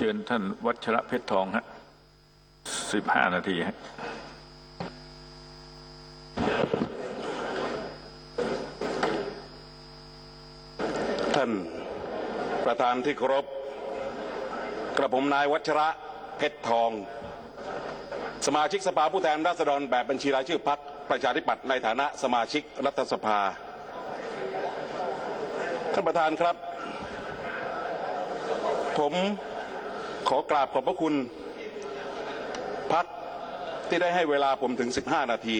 เชิญท่านวัชระเพชรทองฮะสิบห้านาทีฮะท่านประธานที่เคารพกระผมนายวัชระเพชรทอง สมาชิกสภาผู้แทนราษฎรแบบบัญชีรายชื่อพักประชาธิปัตย์ในฐานะสมาชิกรัฐสภา ท่านประธานครับ ผม ขอกราบขอบพระคุณพักที่ได้ให้เวลาผมถึง 15 นาที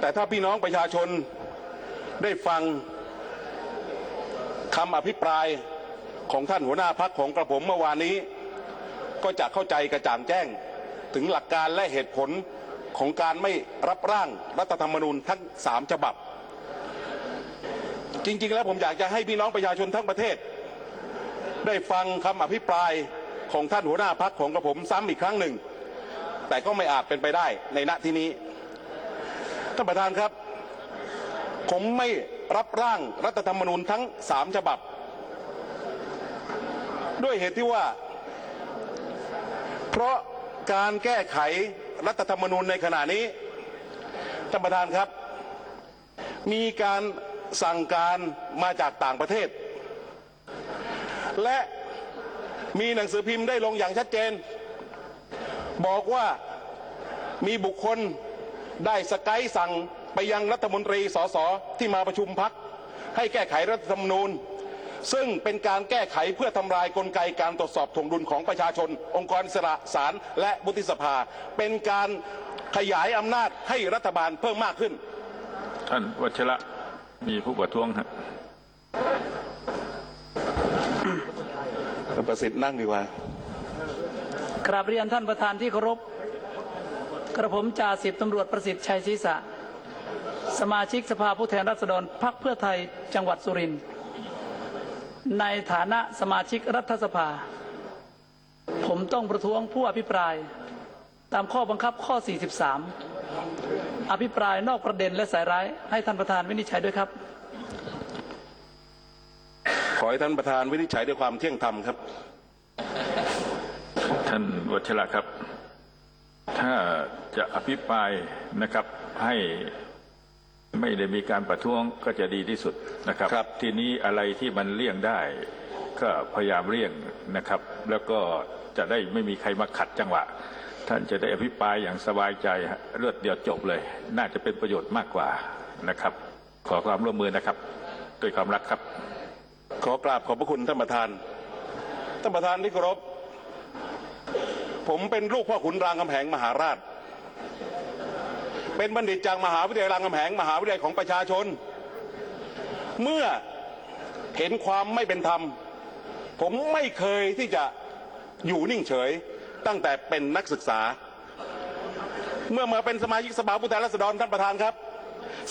แต่ถ้าพี่น้องประชาชนได้ฟังคำอภิปรายของท่านหัวหน้าพักของกระผมเมื่อวานนี้ ก็จะเข้าใจกระจ่างแจ้งถึงหลักการและเหตุผลของการไม่รับร่างรัฐธรรมนูญทั้งสามฉบับ จริง ๆ แล้วผมอยากจะให้พี่น้องประชาชนทั้งประเทศ ได้ฟังคำอภิปรายของท่านหัวหน้าพักของกระผมซ้ำอีกครั้งหนึ่ง แต่ก็ไม่อาจเป็นไปได้ในณที่นี้ท่านประธานครับ ผมไม่รับร่างรัฐธรรมนูญทั้งสามฉบับ ด้วยเหตุที่ว่า เพราะการแก้ไขรัฐธรรมนูญในขณะนี้ท่านประธานครับ มีการสั่งการมาจากต่างประเทศ และมีหนังสือพิมพ์ได้ลงอย่างชัดเจน บอกว่ามีบุคคลได้สกด์สั่งไปยังรัฐมนตรีสสที่มาประชุมพักให้แก้ไขรัฐธรรมนูญ ซึ่งเป็นการแก้ไขเพื่อทำลายกลไกการตรวจสอบถวงดุลของประชาชน องค์กรสระศาลและวุฒิสภา เป็นการขยายอำนาจให้รัฐบาลเพิ่มมากขึ้น ท่านวัชระมีผู้ประท้วงฮะ ประสิทธิ์นั่งดีกว่ากราบเรียนท่านประธานที่เคารพ กระผมจ่าสิบตำรวจประสิทธิ์ชัยศรีษะ สมาชิกสภาผู้แทนราษฎรพรรคเพื่อไทยจังหวัดสุรินทร์ในฐานะสมาชิกรัฐสภา ผมต้องประท้วงผู้อภิปราย ตามข้อบังคับข้อ 43 อภิปรายนอกประเด็นและสายร้ายให้ท่านประธานวินิจฉัยด้วยครับ ขอให้ท่านประธานวินิจฉัยด้วยความเที่ยงธรรมครับ ท่านวัชระครับ ถ้าจะอภิปรายนะครับให้ไม่ได้มีการประท้วงก็จะดีที่สุดนะครับ ครับ ทีนี้อะไรที่มันเลี่ยงได้ก็พยายามเลี่ยงนะครับ แล้วก็จะได้ไม่มีใครมาขัดจังหวะ ท่านจะได้อภิปรายอย่างสบายใจฮะเลือดเดียวจบเลย น่าจะเป็นประโยชน์มากกว่านะครับ ขอความร่วมมือนะครับ ด้วยความรักครับ ขอกราบขอบพระคุณท่านประธาน ท่านประธานที่เคารพ ผมเป็นลูกพ่อขุนรามคำแหงมหาราช เป็นบัณฑิตจากมหาวิทยาลัยรามคำแหงมหาวิทยาลัยของประชาชน เมื่อเห็นความไม่เป็นธรรม ผมไม่เคยที่จะอยู่นิ่งเฉยตั้งแต่เป็นนักศึกษา เมื่อมาเป็นสมาชิกสภาผู้แทนราษฎรท่านประธานครับ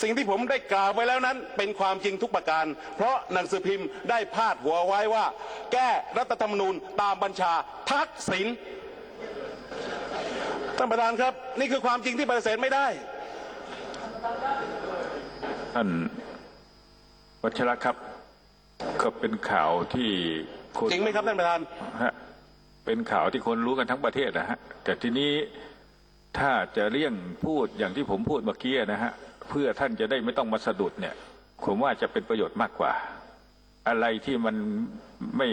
สิ่งที่ผมได้กล่าวไว้แล้วนั้นเป็นความจริงทุกประการ เพราะหนังสือพิมพ์ได้พาดหัวไว้ว่า แก้รัฐธรรมนูญตามบัญชาทักษิณท่านประธานครับ นี่คือความจริงที่ปฏิเสธไม่ได้ ท่านวัชระครับ ก็เป็นข่าวที่คนจริงไหมครับท่านประธานฮะเป็นข่าวที่คนรู้กันทั้งประเทศนะฮะแต่ทีนี้ถ้าจะเลี่ยงพูดอย่างที่ผมพูดเมื่อกี้นะฮะ เพื่อท่านจะได้ไม่ต้องมาสะดุดเนี่ย ผมว่าจะเป็นประโยชน์มากกว่า อะไรที่มันไม่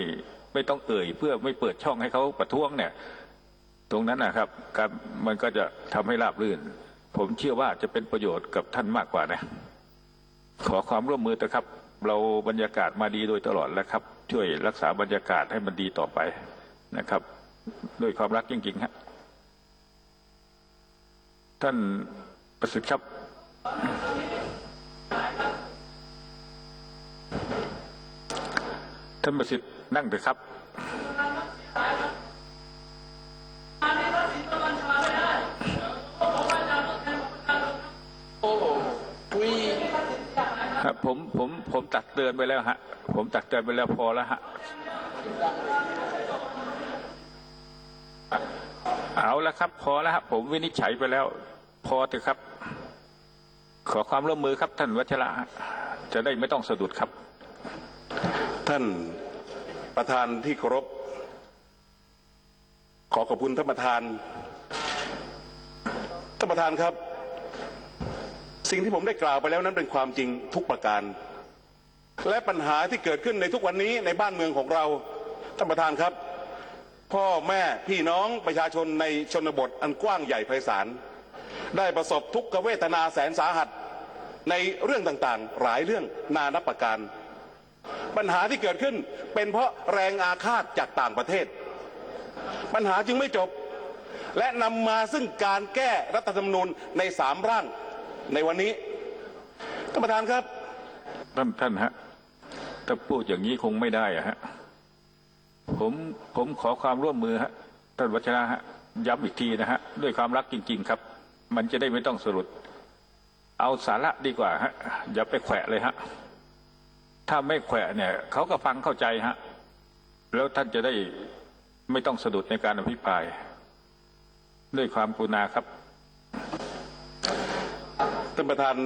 ไม่ต้องเอ่ย เพื่อไม่เปิดช่องให้เขาประท้วงเนี่ย ตรงนั้นนะครับการมันก็จะทำให้ราบรื่น ผมเชื่อว่าจะเป็นประโยชน์กับท่านมากกว่านะ ขอความร่วมมือนะครับ เราบรรยากาศมาดีโดยตลอดแล้วครับ ช่วยรักษาบรรยากาศให้มันดีต่อไปนะครับ ด้วยความรักจริงๆฮะท่านประสิทธิ์ครับ ท่านประสิทธิ์นั่งเถอะครับครับผมผมผมตักเตือนไปแล้วฮะ ผมตักเตือนไปแล้วพอแล้วฮะอะเอาแล้วครับ พอแล้วครับผมวินิจฉัยไปแล้ว พอเถอะครับ ขอความร่วมมือครับท่านวัชระจะได้ไม่ต้องสะดุดครับ ท่านประธานที่เคารพขอขอบคุณท่านประธานท่านประธานครับ สิ่งที่ผมได้กล่าวไปแล้วนั้นเป็นความจริงทุกประการ และปัญหาที่เกิดขึ้นในทุกวันนี้ในบ้านเมืองของเราท่านประธานครับ พ่อแม่พี่น้องประชาชนในชนบทอันกว้างใหญ่ไพศาล ได้ประสบทุกขเวทนาแสนสาหัสในเรื่องต่างๆ หลายเรื่องนานับประการ ปัญหาที่เกิดขึ้นเป็นเพราะแรงอาฆาตจากต่างประเทศ ปัญหาจึงไม่จบ และนำมาซึ่งการแก้รัฐธรรมนูญในสามร่างในวันนี้ท่านประธานครับ ท่านท่านฮะถ้าพูดอย่างนี้คงไม่ได้อะฮะผมผมขอความร่วมมือฮะท่านวัชระฮะย้ำอีกทีนะฮะด้วยความรักจริง ๆ ครับ มันจะได้ไม่ต้องสรุป เอาสาระดีกว่าฮะอย่าไปแขวะเลยฮะถ้าไม่แขวะเนี่ยเขาก็ฟังเข้าใจฮะแล้วท่านจะได้ไม่ต้องสะดุดในการอภิปราย ด้วยความกรุณาครับท่านประธาน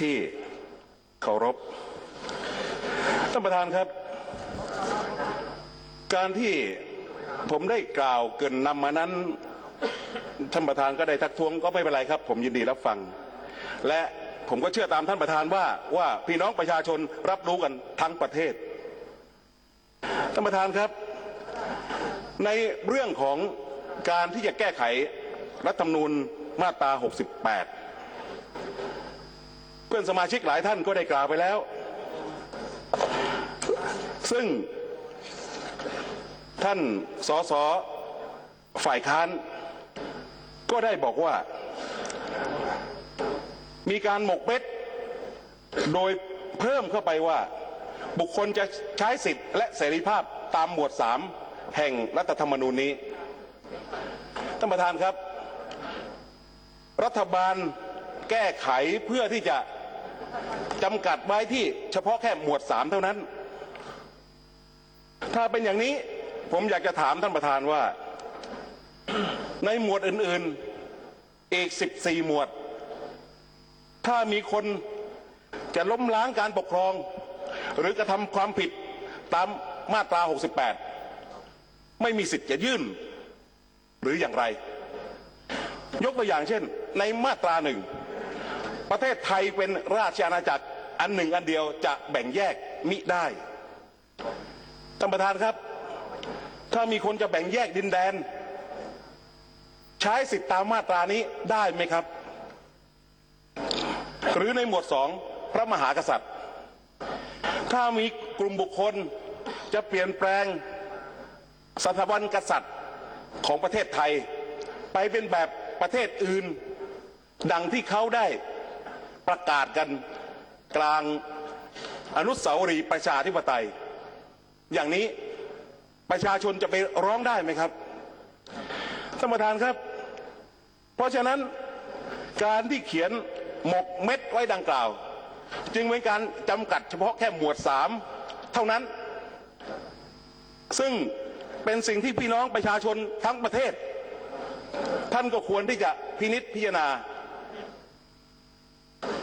ที่เคารพท่านประธานครับ การที่ผมได้กล่าวเกินนำมานั้น ท่านประธานก็ได้ทักท้วงก็ไม่เป็นไรครับ ผมยินดีรับฟัง และผมก็เชื่อตามท่านประธานว่าว่าพี่น้องประชาชนรับรู้กันทั้งประเทศท่านประธานครับ ในเรื่องของการที่จะแก้ไขรัฐธรรมนูญมาตรา 68 เพื่อนสมาชิกหลายท่านก็ได้กล่าวไปแล้ว ซึ่งท่านสสฝ่ายค้าน ก็ได้บอกว่า มีการหมกเม็ดโดยเพิ่มเข้าไปว่า บุคคลจะใช้สิทธิ์และเสรีภาพตามหมวด 3 แห่งรัฐธรรมนูญนี้ท่านประธานครับ รัฐบาลแก้ไขเพื่อที่จะจำกัดไว้ที่เฉพาะแค่หมวด 3 เท่านั้น ถ้าเป็นอย่างนี้ผมอยากจะถามท่านประธานว่า ในหมวดอื่นๆ อีก 14 หมวด ถ้ามีคนจะล้มล้างการปกครอง หรือกระทำความผิดตามมาตรา 68 ไม่มีสิทธิ์จะยื่น หรืออย่างไร ยกตัวอย่างเช่น ในมาตราหนึ่ง ประเทศไทยเป็นราชอาณาจักรอันหนึ่งอันเดียวจะแบ่งแยกมิได้ท่านประธานครับ ถ้ามีคนจะแบ่งแยกดินแดน ช้สิทธิตามมาตรานี้ได้ไหมครับ หรือในหมวดสองพระมหากษัตริย์ ถ้ามีกลุ่มบุคคลจะเปลี่ยนแปลงสถาบันกษัตริย์ของประเทศไทย ไปเป็นแบบประเทศอื่น ดังที่เขาได้ประกาศกันกลางอนุสาวรีย์ประชาธิปไตย อย่างนี้ประชาชนจะไปร้องได้ไหมครับท่านประธานครับ เพราะฉะนั้นการที่เขียนหมกเม็ดไว้ดังกล่าว จึงเป็นการจำกัดเฉพาะแค่หมวดสามเท่านั้น ซึ่งเป็นสิ่งที่พี่น้องประชาชนทั้งประเทศ ท่านก็ควรที่จะพินิษพิจารณา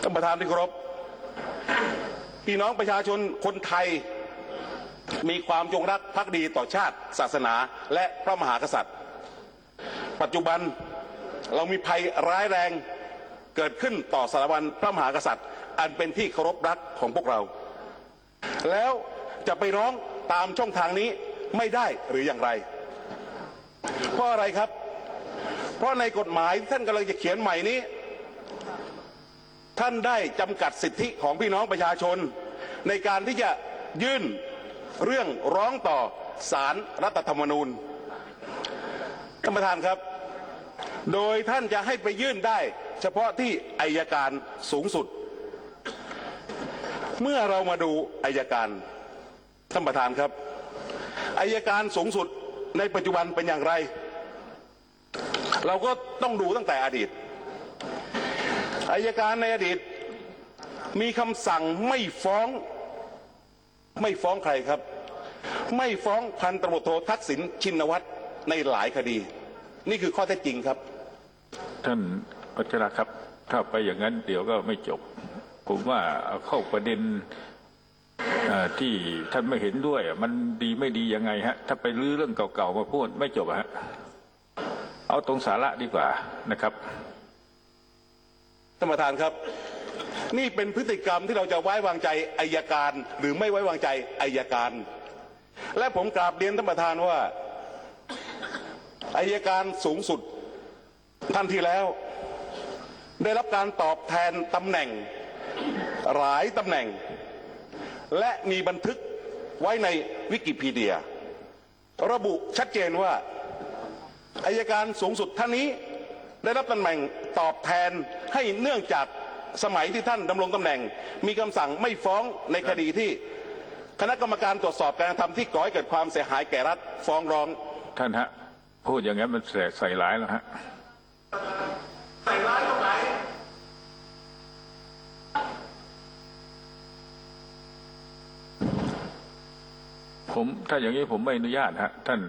ท่านประธานที่เคารพพี่น้องประชาชนคนไทยมีความจงรักภักดีต่อชาติ ศาสนาและพระมหากษัตริย์ ปัจจุบัน เรามีภัยร้ายแรงเกิดขึ้นต่อสถาบันพระมหากษัตริย์ อันเป็นที่เคารพรักของพวกเรา แล้วจะไปร้องตามช่องทางนี้ไม่ได้หรืออย่างไร เพราะอะไรครับ เพราะในกฎหมายที่ท่านกำลังจะเขียนใหม่นี้ ท่านได้จำกัดสิทธิของพี่น้องประชาชน ในการที่จะยื่นเรื่องร้องต่อศารรัฐธรรมนูญท่านประธานครับ โดยท่านจะให้ไปยื่นได้ เฉพาะที่อายการสูงสุด เมื่อเรามาดูอายการท่านประธานครับอายการสูงสุดในปัจจุบันเป็นอย่างไร เราก็ต้องดูตั้งแต่อดีตอายการในอดีตมีคำสั่งไม่ฟ้อง ไม่ฟ้องใครครับ ไม่ฟ้องพันตำรวจโททักษิณชินวัตรในหลายคดี นี่คือข้อเท็จจริงครับ ท่านวัชระครับ ถ้าไปอย่างนั้นเดี๋ยวก็ไม่จบ ผมว่าเอาเข้าประเด็นที่ท่านไม่เห็นด้วย มันดีไม่ดียังไงฮะ ถ้าไปรื้อเรื่องเก่าๆมาพูดไม่จบฮะเอาตรงสาระดีกว่านะครับท่านประธานครับ นี่เป็นพฤติกรรมที่เราจะไว้วางใจอายการ หรือไม่ไว้วางใจอายการ และผมกราบเรียนท่านประธานว่าอายการสูงสุด ท่านที่แล้ว ได้รับการตอบแทนตำแหน่ง หลายตำแหน่ง และมีบันทึกไว้ในวิกิพีเดีย ระบุชัดเจนว่าอายการสูงสุดท่านนี้ได้รับตำแหน่งตอบแทนให้เนื่องจากสมัยที่ท่านดำรงตำแหน่ง มีคำสั่งไม่ฟ้องในคดีที่ คณะกรรมการตรวจสอบการกระทำที่ก่อให้เกิดความเสียหายแก่รัฐฟ้องร้อง ท่านฮะ พูดอย่างนั้นมันใส่ใส่ร้ายแล้วฮะ ใส่ร้ายตรงไหนผมถ้าอย่างนี้ผมไม่อนุญาตฮะท่าน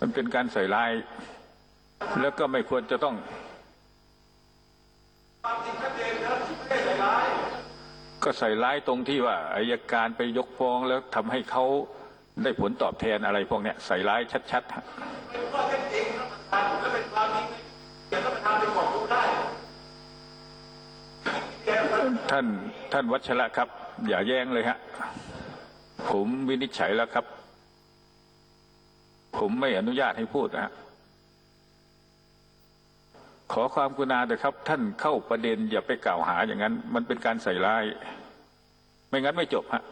มันเป็นการใส่ร้าย แล้วก็ไม่ควรจะต้องก็ใส่ร้ายตรงที่ว่าอายการไปยกฟ้องแล้วทำให้เขาได้ผลตอบแทนอะไรพวกเนี้ยใส่ร้ายชัดๆ ฮะท่านท่านวัชระครับ อย่าแย้งเลยฮะ ผมวินิจฉัยแล้วครับ ผมไม่อนุญาตให้พูดนะฮะขอความกรุณาเถอะครับ ท่านเข้าประเด็นอย่าไปกล่าวหาอย่างนั้น มันเป็นการใส่ร้าย ไม่งั้นไม่จบฮะ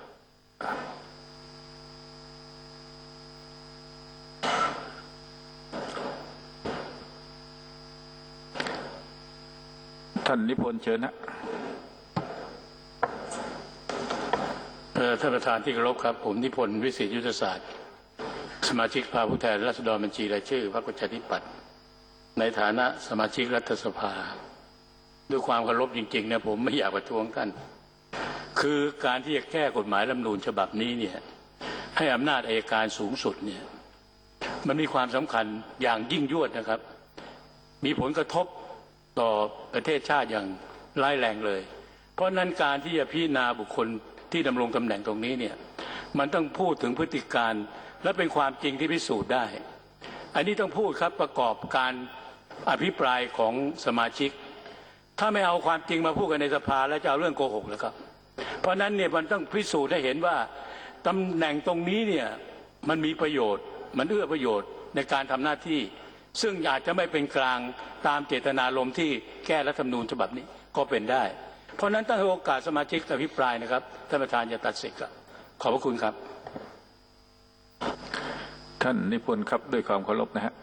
านนิพนธ์เชิญฮะเอ่อท่านประธานที่เคารพครับ ผมนิพนธ์วิสิตยุทธศาสตร์ สมาชิกภาผู้แทนราษฎรบัญชีรายชื่อพรรคประชาธิปัตย์ในฐานะสมาชิกรัฐสภา ด้วยความเคารพจริงๆเนี่ยผมไม่อยากประท้วงท่าน คือการที่จะแก้กฎหมายรัฐมนูญฉบับนี้เนี่ยให้อำนาจอายการสูงสุดเนี่ยมันมีความสำคัญอย่างยิ่งยวดนะครับ มีผลกระทบ ต่อประเทศชาติอย่างร้ายแรงเลย เพราะนั้นการที่จะพิจารณาบุคคลที่ดำรงตำแหน่งตรงนี้เนี่ยมันต้องพูดถึงพฤติการและเป็นความจริงที่พิสูจน์ได้ อันนี้ต้องพูดครับประกอบการอภิปรายของสมาชิก ถ้าไม่เอาความจริงมาพูดกันในสภาแล้วจะเอาเรื่องโกหกแล้วครับ เพราะฉะนั้นเนี่ยมันต้องพิสูจน์ให้เห็นว่าตำแหน่งตรงนี้เนี่ยมันมีประโยชน์ มันเอื้อประโยชน์ในการทำหน้าที่ ซึ่งอาจจะไม่เป็นกลางตามเจตนารมณ์ที่แก้รัฐธรรมนูญฉบับนี้ก็เป็นได้ เพราะฉะนั้นต้องให้โอกาสสมาชิกอภิปรายนะครับท่านประธานจะตัดสิทธิ์ครับขอบพระคุณครับ ท่านนิพนธ์ครับด้วยความเคารพนะฮะ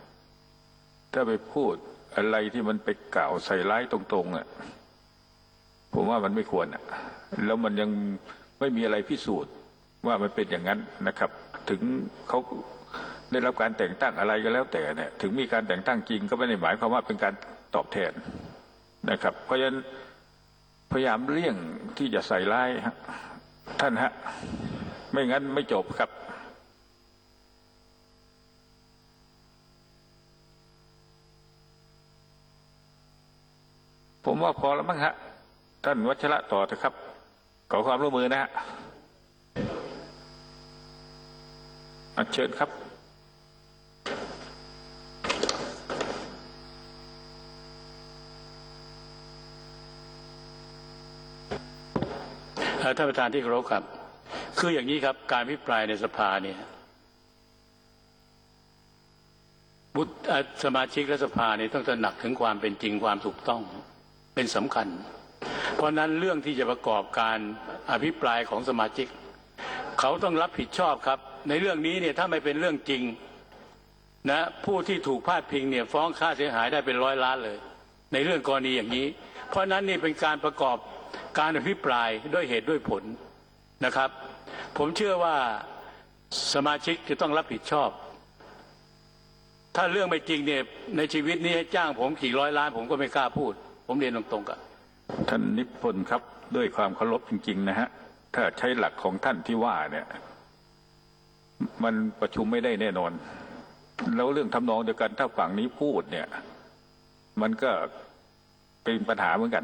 ถ้าไปพูดอะไรที่มันไปกล่าวใส่ร้ายตรงๆอะผมว่ามันไม่ควรอะแล้วมันยังไม่มีอะไรพิสูจน์ว่ามันเป็นอย่างนั้นนะครับ ถึงเขา ได้รับการแต่งตั้งอะไรก็แล้วแต่เนี่ยถึงมีการแต่งตั้งจริงก็ไม่ได้หมายความว่าเป็นการตอบแทนนะครับ เพราะฉะนั้นพยายามเลี่ยงที่จะใส่ร้ายท่านฮะ ไม่งั้นไม่จบครับผมว่าพอแล้วมั้งฮะ ท่านวัชระต่อเถอะครับ ขอความร่วมมือนะฮะอะเชิญครับ เอ่อ ท่านประธานที่เคารพครับ คืออย่างนี้ครับ การพิปรายในสภาเนี่ยบุตรสมาชิกรัฐสภาเนี่ยต้องตระหนักถึงความเป็นจริงความถูกต้องเป็นสำคัญ เพราะฉะนั้นเรื่องที่จะประกอบการอภิปรายของสมาชิก เขาต้องรับผิดชอบครับ ในเรื่องนี้เนี่ยถ้าไม่เป็นเรื่องจริงนะผู้ที่ถูกพาดพิงเนี่ยฟ้องค่าเสียหายได้เป็นร้อยล้านเลย ในเรื่องกรณีอย่างนี้ เพราะนั้นนี่เป็นการประกอบ การอภิปรายด้วยเหตุด้วยผลนะครับ ผมเชื่อว่าสมาชิกจะต้องรับผิดชอบ ถ้าเรื่องไม่จริงเนี่ยในชีวิตนี้ให้จ้างผมกี่ร้อยล้าน ผมก็ไม่กล้าพูด ผมเรียนตรงๆกับท่านนิพนธ์ครับด้วยความเคารพจริง ๆ นะฮะถ้าใช้หลักของท่านที่ว่าเนี่ย มันประชุมไม่ได้แน่นอน แล้วเรื่องทำนองเดียวกันถ้าฝั่งนี้พูดเนี่ย มันก็เป็นปัญหาเหมือนกัน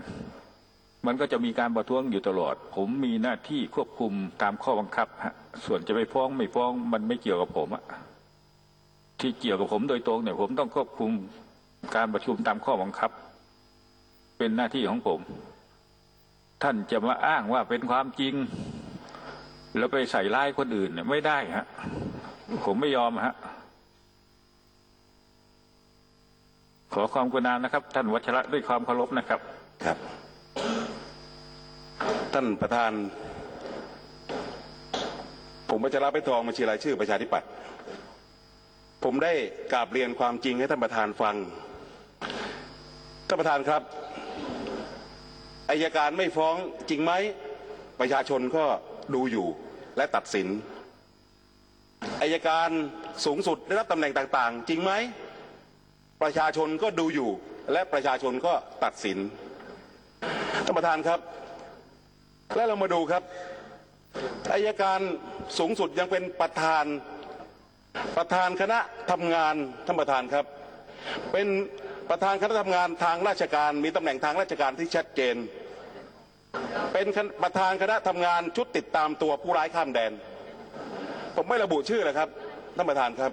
มันก็จะมีการประท้วงอยู่ตลอด ผมมีหน้าที่ควบคุมตามข้อบังคับฮะส่วนจะไปฟ้องไม่ฟ้องมันไม่เกี่ยวกับผมอะที่เกี่ยวกับผมโดยตรงเนี่ยผมต้องควบคุมการประชุมตามข้อบังคับ เป็นหน้าที่ของผม ท่านจะมาอ้างว่าเป็นความจริง แล้วไปใส่ร้ายคนอื่นเนี่ยไม่ได้ฮะผมไม่ยอมฮะขอความกรุณานะครับ ท่านวัชระด้วยความเคารพนะครับ ครับ ท่านประธาน ผมวัชระไปทองบัญชีรายชื่อประชาธิปัตย์ผมได้กราบเรียนความจริงให้ท่านประธานฟัง ท่านประธานครับอายการไม่ฟ้องจริงไหมประชาชนก็ดูอยู่และตัดสินอายการสูงสุดได้รับตำแหน่งต่างๆ จริงไหมประชาชนก็ดูอยู่และประชาชนก็ตัดสินท่านประธานครับ และเรามาดูครับอายการสูงสุดยังเป็นประธานประธานคณะทำงานท่านประธานครับ เป็นประธานคณะทำงานทางราชการมีตำแหน่งทางราชการที่ชัดเจน เป็นประธานคณะทำงานชุดติดตามตัวผู้ร้ายข้ามแดน ผมไม่ระบุชื่อเลยครับท่านประธานครับ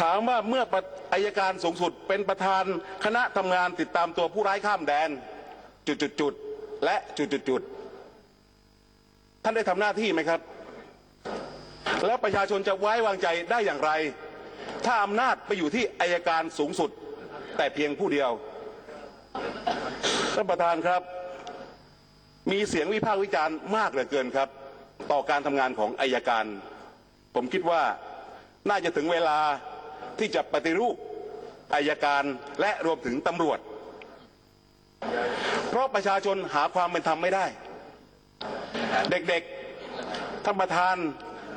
ถามว่าเมื่ออายการสูงสุด เป็นประธานคณะทำงานติดตามตัวผู้ร้ายข้ามแดน จุดๆ และจุดๆท่านได้ทำหน้าที่ไหมครับ แล้วประชาชนจะไว้วางใจได้อย่างไร ถ้าอำนาจไปอยู่ที่อายการสูงสุด แต่เพียงผู้เดียวท่านประธานครับ มีเสียงวิพากษ์วิจารณ์มากเหลือเกินครับ ต่อการทำงานของอายการ ผมคิดว่าน่าจะถึงเวลาที่จะปฏิรูปอายการและรวมถึงตำรวจ เพราะประชาชนหาความเป็นธรรมไม่ได้ เด็กๆท่านประธาน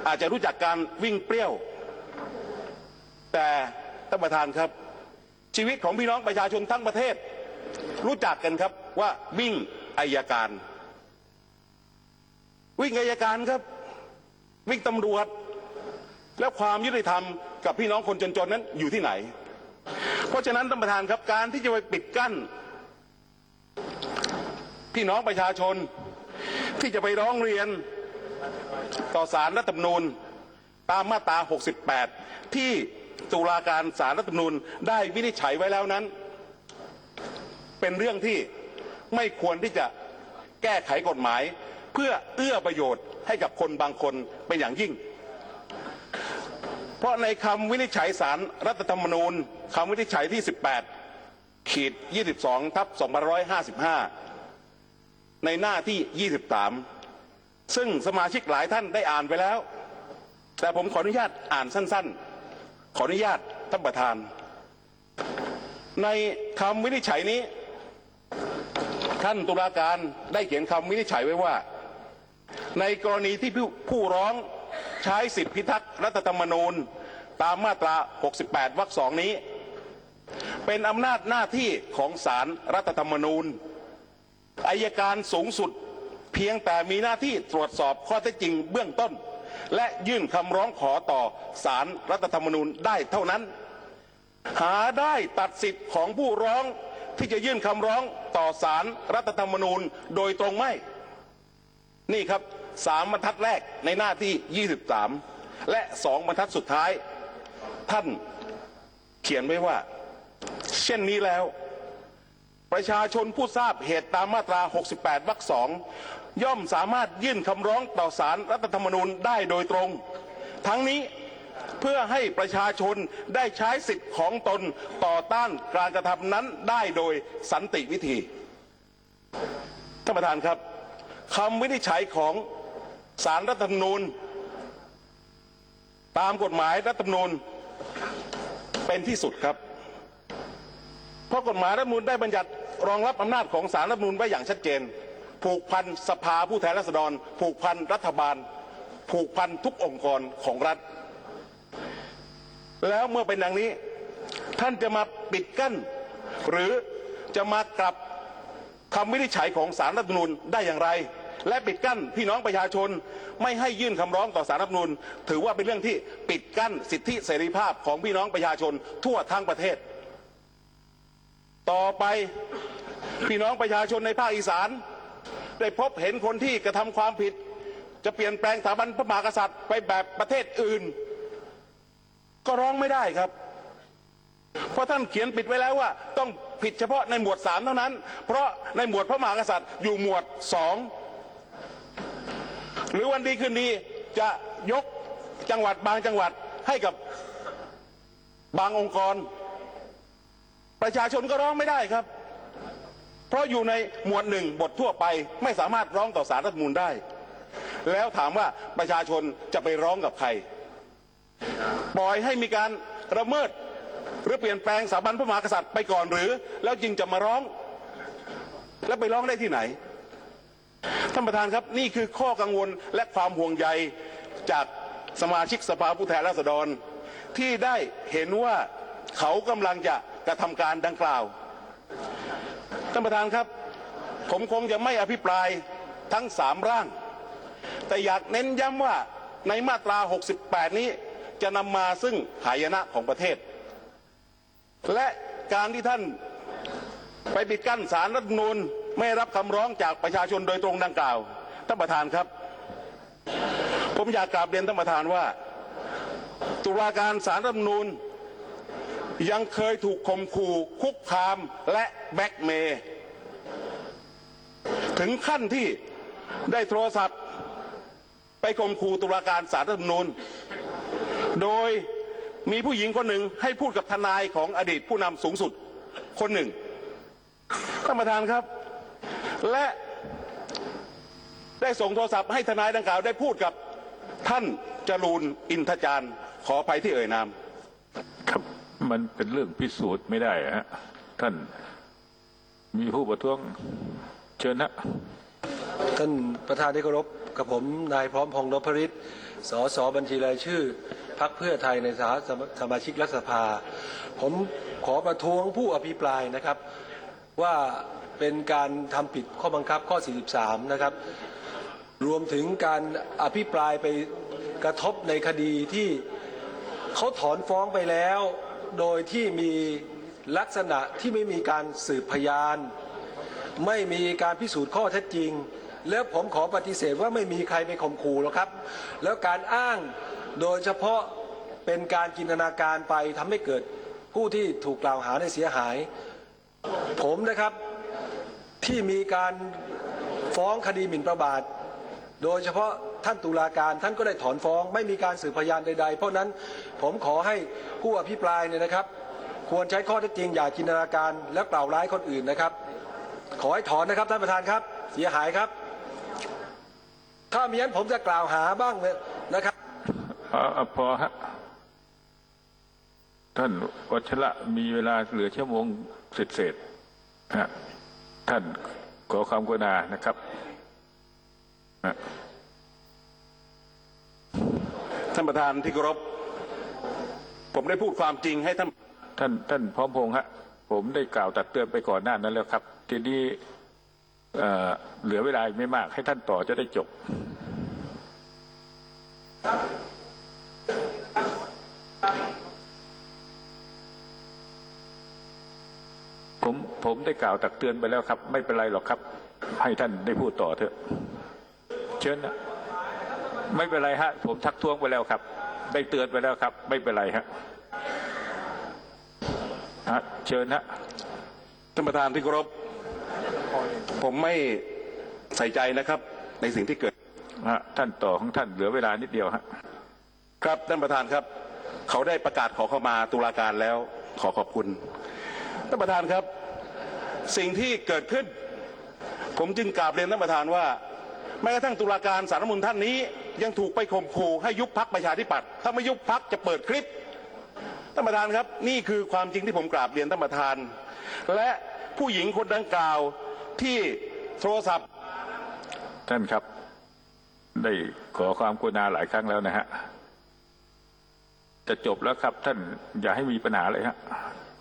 อาจจะรู้จักการวิ่งเปรี้ยว แต่ท่านประธานครับ ชีวิตของพี่น้องประชาชนทั้งประเทศ รู้จักกันครับว่าวิ่งอายการ วิ่งอายการครับ วิ่งตำรวจ แล้วความยุติธรรมกับพี่น้องคนจนๆนั้นอยู่ที่ไหน เพราะฉะนั้นท่านประธานครับการที่จะไปปิดกั้น พี่น้องประชาชน ที่จะไปร้องเรียนต่อสารรัฐธรรมนูญ ตามมาตรา 68 ที่ตุลาการสารรัฐธรรมนูญได้วินิจฉัยไว้แล้วนั้น เป็นเรื่องที่ไม่ควรที่จะแก้ไขกฎหมาย เพื่อเอื้อประโยชน์ให้กับคนบางคนเป็นอย่างยิ่ง เพราะในคำวินิจฉัยสารรัฐธรรมนูญคำวินิจฉัยที่ 18 ขีด 22 ทับ 2555 ในหน้าที่ 23 ซึ่งสมาชิกหลายท่านได้อ่านไปแล้ว แต่ผมขออนุญาตอ่านสั้นๆ ขออนุญาตท่านประธาน ในคำวินิจฉัยนี้ ท่านตุลาการได้เขียนคำวินิจฉัยไว้ว่า ในกรณีที่ผู้ร้องใช้สิทธิพิทักษ์รัฐธรรมนูญตามมาตรา 68 วรรคสองนี้ เป็นอำนาจหน้าที่ของศาลรรัฐธรรมนูญ อายการสูงสุดเพียงแต่มีหน้าที่ตรวจสอบข้อเท็จจริงเบื้องต้น และยื่นคำร้องขอต่อศารรัฐธรรมนูญได้เท่านั้น หาได้ตัดสิทธิ์ของผู้ร้องที่จะยื่นคำร้องต่อศารรัฐธรรมนูญโดยตรงไม่ นี่ครับสามบรรทัดแรกในหน้าที่ 23 และสองบรรทัดสุดท้าย ท่านเขียนไว้ว่า เช่นนี้แล้ว ประชาชนผู้ทราบเหตุตามมาตรา 68 วรรคสองย่อมสามารถยื่นคำร้องต่อศาลรรัฐธรรมนูญได้โดยตรง ทั้งนี้เพื่อให้ประชาชนได้ใช้สิทธิ์ของตนต่อต้านการกระทำนั้นได้โดยสันติวิธี ท่านประธานครับคำวินิจฉัยของสารรัฐธรรมนูญ ตามกฎหมายรัฐธรรมนูญเป็นที่สุดครับ เพราะกฎหมายรัฐมนูญได้บัญญัติรองรับอำนาจของสารรัฐมนูญไว้อย่างชัดเจน ผูกพันสภาผู้แทนราษฎร ผูกพันรัฐบาล ผูกพันทุกองค์กรของรัฐ แล้วเมื่อเป็นดังนี้ ท่านจะมาปิดกั้น หรือจะมากลับคำวินิจฉัยของสารรัฐมนูญได้อย่างไร และปิดกั้นพี่น้องประชาชนไม่ให้ยื่นคำร้องต่อสารรัฐมนูญถือว่าเป็นเรื่องที่ปิดกั้นสิทธิเสรีภาพของพี่น้องประชาชนทั่วทั้งประเทศ ต่อไปพี่น้องประชาชนในภาคอีสาน ได้พบเห็นคนที่กระทำความผิด จะเปลี่ยนแปลงสถาบันพระมหากษัตริย์ไปแบบประเทศอื่น ก็ร้องไม่ได้ครับ เพราะท่านเขียนปิดไว้แล้วว่า ต้องผิดเฉพาะในหมวดสามเท่านั้น เพราะในหมวดพระมหากษัตริย์อยู่หมวดสองหรือวันดีคืนดีจะยกจังหวัดบางจังหวัดให้กับบางองค์กร ประชาชนก็ร้องไม่ได้ครับ เพราะอยู่ในหมวดหนึ่งบททั่วไปไม่สามารถร้องต่อสารรัฐมนูลได้ แล้วถามว่าประชาชนจะไปร้องกับใคร ปล่อยให้มีการระเมิดหรือเปลี่ยนแปลงสถาบันพระมหากษัตริย์ไปก่อนหรือ แล้วจึงจะมาร้อง แล้วไปร้องได้ที่ไหนท่านประธานครับนี่คือข้อกังวลและความห่วงใยจากสมาชิกสภาผู้แทนราษฎร ที่ได้เห็นว่าเขากำลังจะ กระทำการดังกล่าวท่านประธานครับผมคงจะไม่อภิปรายทั้งสามร่าง แต่อยากเน้นย้ำว่าในมาตรา 68 นี้จะนำมาซึ่งหายนะของประเทศ และการที่ท่านไปปิดกั้นสารรัฐมนูญไม่รับคำร้องจากประชาชนโดยตรงดังกล่าวท่านประธานครับ ผมอยากกราบเรียนท่านประธานว่า ตุลาการสารรัฐมนูญ ยังเคยถูกข่มขู่คุกคามและแบ็กเมย์ถึงขั้นที่ได้โทรศัพท์ ไปข่มขู่ตุลาการสารรัฐธรรมนูญ โดยมีผู้หญิงคนหนึ่งให้พูดกับทนายของอดีตผู้นำสูงสุดคนหนึ่งท่านประธานครับ และได้ส่งโทรศัพท์ให้ทนายดังกล่าวได้พูดกับท่านจรูนอินทจารย์ขออภัยที่เอ่ยนาม มันเป็นเรื่องพิสูจน์ไม่ได้ฮะท่านมีผู้ประท้วงเชิญนะท่านประธานที่เคารพกับผมนายพร้อมพงษ์นพฤทธิ์สสบัญชีรายชื่อพักเพื่อไทยในสาสสมาชิกรัฐสภา ผมขอประท้วงผู้อภิปรายนะครับ ว่าเป็นการทำผิดข้อบังคับข้อ 43 นะครับ รวมถึงการอภิปรายไปกระทบในคดีที่เขาถอนฟ้องไปแล้ว โดยที่มีลักษณะที่ไม่มีการสืบพยาน ไม่มีการพิสูจน์ข้อเท็จจริง แล้วผมขอปฏิเสธว่าไม่มีใครไปข่มขู่หรอกครับ แล้วการอ้างโดยเฉพาะเป็นการจินตนาการไปทำให้เกิดผู้ที่ถูกกล่าวหาในเสียหาย ผมนะครับที่มีการฟ้องคดีหมิ่นประมาทโดยเฉพาะ ท่านตุลาการท่านก็ได้ถอนฟ้อง ไม่มีการสืบพยานใด ๆ เพราะนั้นผมขอให้ผู้อภิปรายเนี่ยนะครับ ควรใช้ข้อเท็จจริงอย่าจินตนาการและกล่าวร้ายคนอื่นนะครับ ขอให้ถอนนะครับท่านประธานครับ เสียหายครับ ถ้ามีนั้นผมจะกล่าวหาบ้างเลยนะครับอพอฮะท่านวัชระมีเวลาเหลือชั่วโมงเศษๆฮะท่านขอความกรุณานะครับ ท่านประธานที่เคารพผมได้พูดความจริงให้ท่านท่านท่านพร้อมพงษ์ฮะผมได้กล่าวตักเตือนไปก่อนหน้านั้นแล้วครับ ทีนี้เอ่เหลือเวลาไม่มาก ให้ท่านต่อจะได้จบผมผมได้กล่าวตักเตือนไปแล้วครับ ไม่เป็นไรหรอกครับ ให้ท่านได้พูดต่อเถอะ เชิญนะ ไม่เป็นไรฮะ ผมทักท้วงไปแล้วครับ ได้เตือนไปแล้วครับ ไม่เป็นไรฮะฮะเชิญนะท่านประธานที่เคารพผมไม่ใส่ใจนะครับ ในสิ่งที่เกิดฮะท่านต่อของท่านเหลือเวลานิดเดียวฮะครับท่านประธานครับ เขาได้ประกาศขอเข้ามาตุลาการแล้วขอขอบคุณท่านประธานครับ สิ่งที่เกิดขึ้น ผมจึงกราบเรียนท่านประธานว่าแม้กระทั่งตุลาการสารรัฐธรรมนท่านนี้ยังถูกไปข่มขู่ให้ยุบพักประชาธิปัตย์ถ้าไม่ยุบพักจะเปิดคลิปท่านประธานครับนี่คือความจริงที่ผมกราบเรียนท่านประธาน และผู้หญิงคนดังกล่าวที่โทรศัพท์ ท่านครับ ได้ขอความกรุณาหลายครั้งแล้วนะฮะจะจบแล้วครับ ท่านอย่าให้มีปัญหาเลยฮะ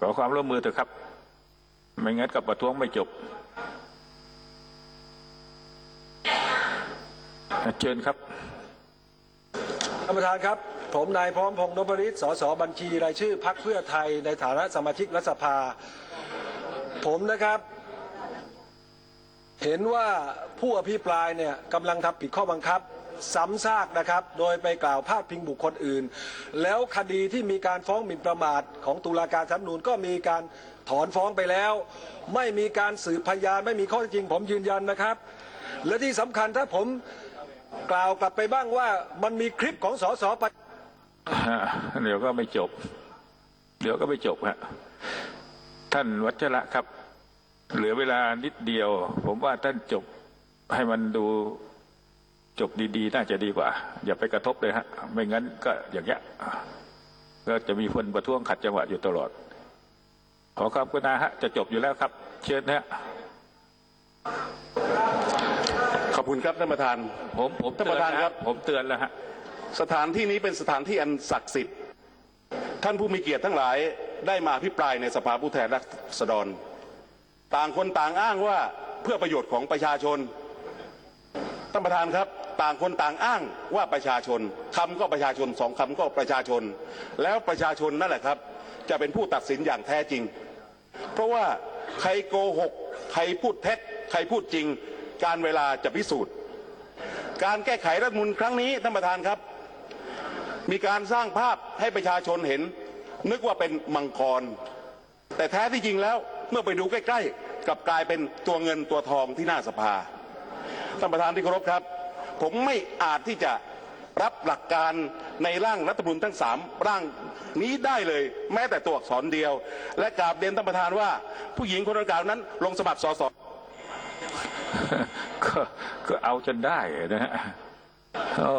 ขอความร่วมมือเถอะครับ ไม่งั้นกับประท้วงไม่จบ เชิญครับท่านประธานครับ ผมนายพร้อมพงษ์นพฤทธิ์สสบัญชีรายชื่อพักเพื่อไทยในฐานะสมาชิกรัฐสภา ผมนะครับ เห็นว่าผู้อภิปรายเนี่ยกำลังทำผิดข้อบังคับซ้ำซากนะครับ โดยไปกล่าวพาดพิงบุคคลอื่น แล้วคดีที่มีการฟ้องหมิ่นประมาทของตุลาการสำนูนก็มีการถอนฟ้องไปแล้ว ไม่มีการสืบพยานไม่มีข้อเท็จจริง ผมยืนยันนะครับ และที่สำคัญถ้าผม กล่าวกลับไปบ้างว่ามันมีคลิปของสสปเดี๋ยวก็ไม่จบ เดี๋ยวก็ไม่จบฮะท่านวัชระครับ เหลือเวลานิดเดียว ผมว่าท่านจบให้มันดูจบดีๆ น่าจะดีกว่า อย่าไปกระทบเลยฮะ ไม่งั้นก็อย่างเงี้ยก็จะมีคนประท้วงขัดจังหวะอยู่ตลอด ขอความกรุณาฮะ จะจบอยู่แล้วครับ เชิญนะฮะ อบคุณครับท่านประธาน ผมผมท่านประธานเอครับ ผมเตือนแล้วฮะสถานที่นี้เป็นสถานที่อันศักดิ์สิทธิ์ ท่านผู้มีเกียรติทั้งหลายได้มาพิปรายในสภาผู้แทนราษฎร ต่างคนต่างอ้างว่าเพื่อประโยชน์ของประชาชนท่านประธานครับ ต่างคนต่างอ้างว่าประชาชนคำก็ประชาชนสองคำก็ประชาชน แล้วประชาชนนั่นแหละครับ จะเป็นผู้ตัดสินอย่างแท้จริง เพราะว่าใครโกหก ใครพูดเท็จ ใครพูดจริง การเวลาจะพิสูจน์ การแก้ไขรัฐมนูลครั้งนี้ท่านประธานครับ มีการสร้างภาพให้ประชาชนเห็น นึกว่าเป็นมังกร แต่แท้ที่จริงแล้วเมื่อไปดูใกล้ๆกลับกลายเป็นตัวเงินตัวทองที่หน้าสภาท่านประธานที่เคารพครับ ผมไม่อาจที่จะรับหลักการในร่างรัฐธรรมนูญทั้งสามร่างนี้ได้เลย แม้แต่ตัวอักษรเดียว และกราบเรียนท่านประธานว่า ผู้หญิงคนดังกล่าวนั้นลงสมัครสส ก็เอาจนได้นะฮะโอ้